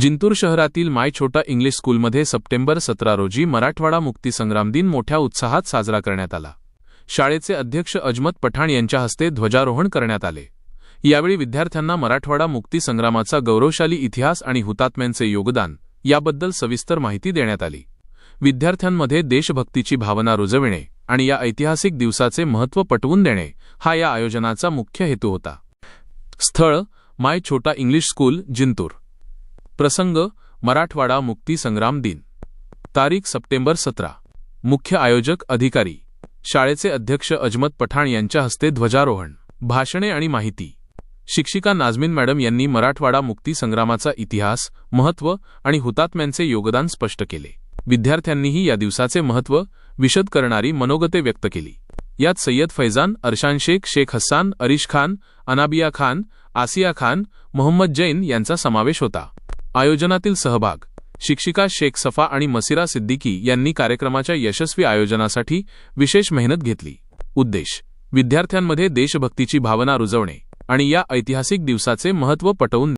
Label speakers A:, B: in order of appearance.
A: जिंतूर शहरातील माय छोटा इंग्लिश स्कूलमध्ये सप्टेंबर सतरा रोजी मराठवाडा मुक्तीसंग्राम दिन मोठ्या उत्साहात साजरा करण्यात आला. शाळेचे अध्यक्ष अजमत पठाण यांच्या हस्ते ध्वजारोहण करण्यात आले. यावेळी विद्यार्थ्यांना मराठवाडा मुक्तीसंग्रामाचा गौरवशाली इतिहास आणि हुतात्म्यांचे योगदान याबद्दल सविस्तर माहिती देण्यात आली. विद्यार्थ्यांमध्ये देशभक्तीची भावना रुजविणे आणि या ऐतिहासिक दिवसाचे महत्त्व पटवून देणे हा या आयोजनाचा मुख्य हेतू होता. स्थळ माय छोटा इंग्लिश स्कूल जिंतूर. प्रसंग मराठवाडा मुक्ती संग्राम दिन. तारीख सप्टेंबर सतरा. मुख्य आयोजक अधिकारी. शाळेचे अध्यक्ष अजमत पठाण यांच्या हस्ते ध्वजारोहण भाषणे आणि माहिती. शिक्षिका नाझमीन मॅडम यांनी मराठवाडा मुक्ती संग्रामाचा इतिहास महत्त्व आणि हुतात्म्यांचे योगदान स्पष्ट केले. विद्यार्थ्यांनीही या दिवसाचे महत्त्व विशद करणारी मनोगते व्यक्त केली. यात सय्यद फैजान अर्शान शेख शेख हस्सान अरिश खान अनाबिया खान आसिया खान मोहम्मद जैन यांचा समावेश होता. आयोजनातील सहभाग शिक्षिका शेख सफा आणि मसिरा सिद्दीकी यांनी कार्यक्रमाच्या यशस्वी आयोजनासाठी विशेष मेहनत घेतली. उद्देश विद्यार्थ्यांमध्ये देशभक्तीची भावना रुजवणे आणि या ऐतिहासिक दिवसाचे महत्त्व पटवून